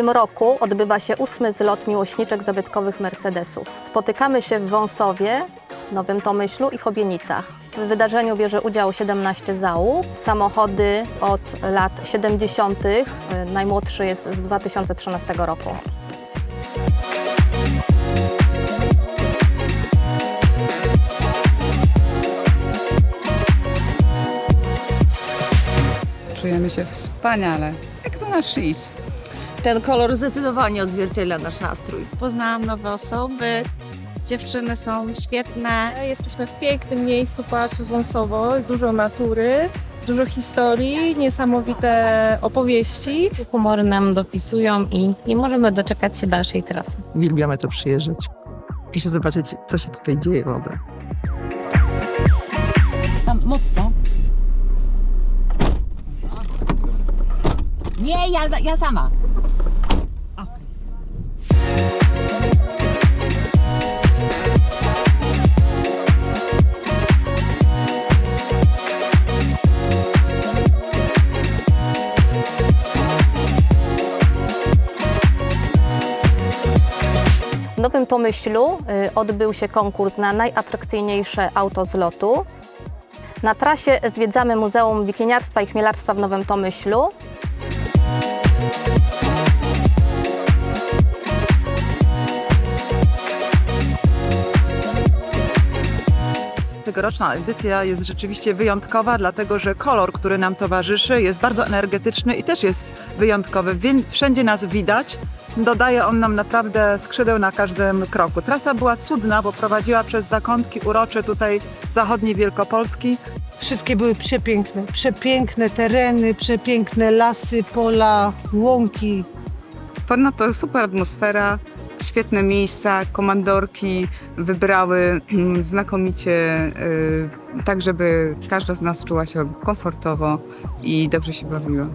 tym roku odbywa się ósmy zlot miłośniczek zabytkowych Mercedesów. Spotykamy się w Wąsowie, Nowym Tomyślu i Chobienicach. W wydarzeniu bierze udział 17 załóg. Samochody od lat 70., y, najmłodszy jest z 2013 roku. Czujemy się wspaniale, jak to nasz szis. Ten kolor zdecydowanie odzwierciedla nasz nastrój. Poznałam nowe osoby. Dziewczyny są świetne. Jesteśmy w pięknym miejscu Pałacu Wąsowo, dużo natury, dużo historii, niesamowite opowieści. Humory nam dopisują i nie możemy doczekać się dalszej trasy. Uwielbiamy tu przyjeżdżać i się zobaczyć, co się tutaj dzieje w ogóle. Tam mocno. Nie, ja, ja sama. W Nowym Tomyślu y, odbył się konkurs na najatrakcyjniejsze auto z lotu. Na trasie zwiedzamy Muzeum Wikiniarstwa i Chmielarstwa w Nowym Tomyślu. Tegoroczna edycja jest rzeczywiście wyjątkowa, dlatego że kolor, który nam towarzyszy, jest bardzo energetyczny i też jest wyjątkowy. Wszędzie nas widać. Dodaje on nam naprawdę skrzydeł na każdym kroku. Trasa była cudna, bo prowadziła przez zakątki urocze tutaj zachodniej Wielkopolski. Wszystkie były przepiękne. Przepiękne tereny, przepiękne lasy, pola, łąki. Ponadto super atmosfera, świetne miejsca, komandorki wybrały mm, znakomicie, y, tak żeby każda z nas czuła się komfortowo i dobrze się bawiła.